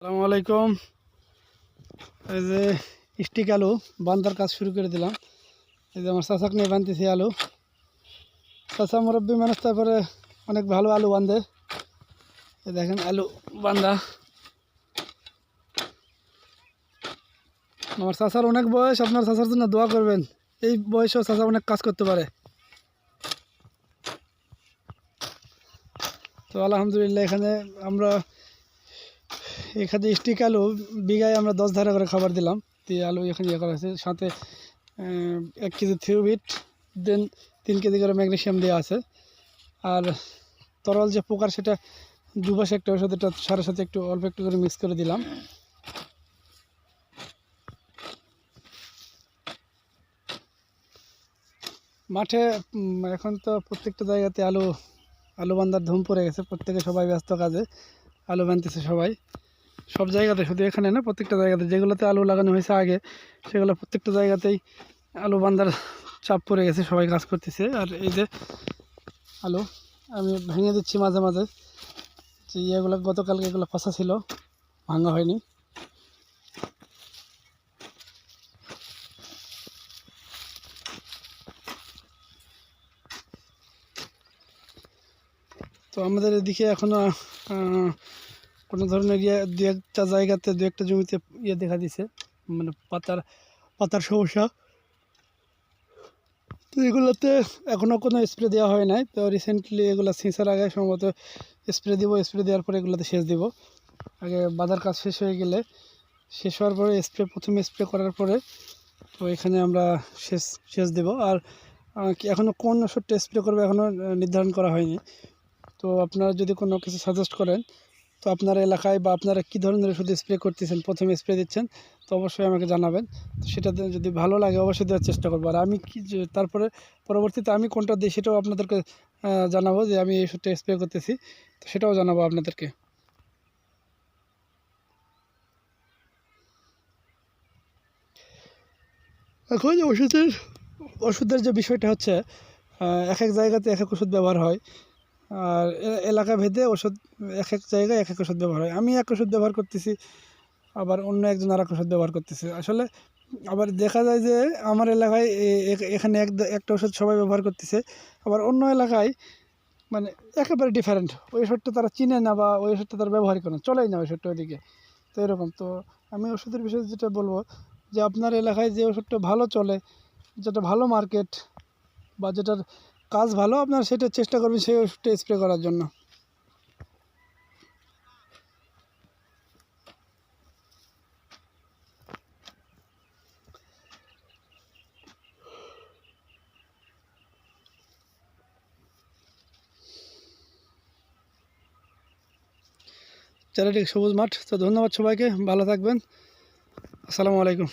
আসসালামু আলাইকুম। এই যে স্টিক আলু বান্ধার কাজ শুরু করে দিলাম। এই যে আমার চাচাক নিয়ে বানতেছি আলু। চাচা মুরব্বী মানুষ, তারপরে অনেক ভালো আলু বান্ধে এই দেখেন আলু বান্ধা আমার চাচার অনেক বয়স, আপনার চাচার জন্য দোয়া করবেন। এই বয়সেও চাচা অনেক কাজ করতে পারে। তো আলহামদুলিল্লাহ, এখানে আমরা এখানে স্টিক আলু, বিঘায় আমরা দশ ধারা করে খাবার দিলাম। দিয়ে আলু এখানে ইয়ে করা হয়েছে। সাথে এক কেজি থিওবিট দেন তিন কেজি করে ম্যাগনেশিয়াম দেওয়া আছে। আর তরল যে পোকার সেটা দুপাশে একটা ওষুধ, এটা সারের সাথে একটু অল্প একটু করে মিক্স করে দিলাম। মাঠে এখন তো প্রত্যেকটা জায়গাতে আলু আলু বান্দার ধুম পড়ে গেছে। প্রত্যেকে সবাই ব্যস্ত কাজে। আলু বানতেছে সবাই। সব জায়গাতে, শুধু এখানে না, প্রত্যেকটা জায়গাতে। যেগুলোতে আলু লাগানো হয়েছে আগে, সেগুলো প্রত্যেকটা জায়গাতেই আলু বান্দার চাপ পড়ে গেছে, সবাই কাজ করতেছে। আর এই যে আলু, আমি ভেঙে দিচ্ছি মাঝে মাঝে। যে ইয়েগুলো, গতকালকে এগুলো ফসা ছিল, ভাঙা হয়নি। তো আমাদের এদিকে এখনও কোনো ধরনের ইয়ে দু একটা জায়গাতে, দু একটা জমিতে ইয়ে দেখা দিছে। মানে পাতার পাতার সমস্যা। তো এগুলোতে এখনও কোনো স্প্রে দেওয়া হয় নাই। তো রিসেন্টলি এগুলো ছিঁচার আগে সম্ভবত স্প্রে দিব স্প্রে দেওয়ার পরে এগুলোতে সেচ দিব। আগে বাজার কাজ শেষ হয়ে গেলে, শেষ হওয়ার পরে স্প্রে প্রথমে স্প্রে করার পরে তো এখানে আমরা সেচ সেচ দেব। আর এখনও কোন ওষুধটা স্প্রে করবে এখনও নির্ধারণ করা হয়নি। তো আপনারা যদি কোনো কিছু সাজেস্ট করেন তো আপনার এলাকায় বা আপনারা কী ধরনের ওষুধ স্প্রে করতেছেন, প্রথমে স্প্রে দিচ্ছেন, তো অবশ্যই আমাকে জানাবেন। তো সেটাতে যদি ভালো লাগে অবশ্যই দেওয়ার চেষ্টা করব। আর আমি কি তারপরে পরবর্তীতে আমি কোনটা দিই সেটাও আপনাদেরকে জানাব যে আমি এই ওষুধটা স্প্রে করতেছি। তো সেটাও জানাব আপনাদেরকে। এখন ওষুধের ওষুধের যে বিষয়টা হচ্ছে এক এক জায়গাতে এক এক ওষুধ ব্যবহার হয়। আর এলাকা ভেদে ওষুধ এক এক জায়গায় এক এক ওষুধ ব্যবহার হয়। আমি এক ওষুধ ব্যবহার করতেছি, আবার অন্য একজন আর এক ওষুধ ব্যবহার করতেছে। আসলে আবার দেখা যায় যে আমার এলাকায় এখানে এক, একটা ওষুধ সবাই ব্যবহার করতেছে, আবার অন্য এলাকায় মানে একেবারে ডিফারেন্ট ওই ওষুধটা তারা চিনে না বা ওই ওষুধটা তারা ব্যবহারই করে না, চলেই না ওই ওষুধটা ওইদিকে। তো এরকম। তো আমি ওষুধের বিষয়ে যেটা বলব, যে আপনার এলাকায় যে ওষুধটা ভালো চলে, যেটা ভালো মার্কেট বা যেটার কাজ ভালো, আপনার সেটা চেষ্টা করবেন সেই ওষুধটা স্প্রে করার জন্য। চারিদিকে সবুজ মাঠ, তো ধন্যবাদ সবাইকে, ভালো থাকবেন। আসসালামু আলাইকুম।